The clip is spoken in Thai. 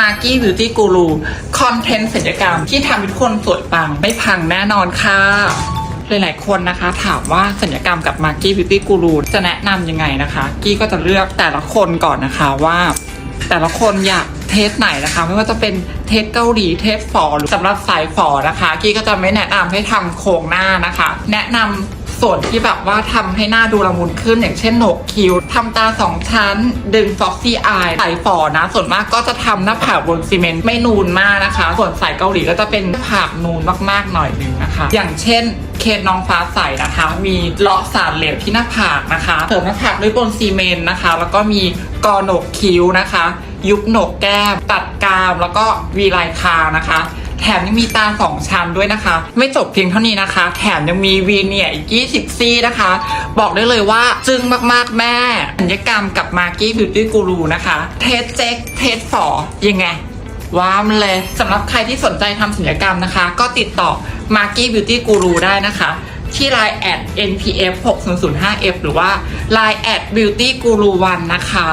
มาร์กี้บิวตี้กูรูคอนเทนต์ศัลยกรรม ที่ทำให้ทุกคนสวยปัง ไม่พังแน่นอนค่ะหลายๆ คนนะคะ ถามว่าศัลยกรรมกับมาร์กี้บิวตี้กูรูจะแนะนำยังไงนะคะ กี้ก็จะเลือกแต่ละคนก่อนนะคะว่า แต่ละคนอยากเทสไหนนะคะ ไม่ว่าจะเป็นเทสเกาหลีเทสฝอหรือสำหรับสายฝอนะคะ กี้ก็จะไม่แนะนำให้ทำโครงหน้านะคะ แนะนำ ส่วนที่แบบว่าทำให้หน้าดูละมุนขึ้นอย่างเช่นโหนกคิ้วทำตาสองชั้น ดึงฟ็อกซี่อายสายฝอนะ ส่วนมากก็จะทำหน้าผากบนซีเมนต์ไม่นูนมากนะคะ ส่วนสายเกาหลีก็จะเป็นหน้าผากนูนมากๆหน่อยหนึงนะคะ อย่างเช่นเคสน้องฟ้าใสนะคะ มีเลาะสารเหลวที่หน้าผากนะคะเสริมหน้าผากด้วยบนซีเมนต์นะคะ แล้วก็มีกอโหนกคิ้วนะคะ ยุบโหนกแก้มตัดกรามแล้วก็วีไลน์คานะคะ แถมยังมีตาสองชั้นด้วยนะคะ ไม่จบเพียงเท่านี้นะคะ แถมยังมีวีเนียอีก 20 ซี่นะคะ บอกได้เลยว่าจึ้งมากๆแม่สัญญกรรมกับมา r กี้บิวตี้กูรูนะคะ เทสเจ็คเทสฝอยังไงว้ามเลยสำหรับใครที่สนใจทำศัลยกรรมนะคะ ก็ติดต่อ m a r k i Beauty Guru ได้นะคะ ที่ Line แอด npf 6005f หรือว่า Line แอด beauty guru 1นะคะ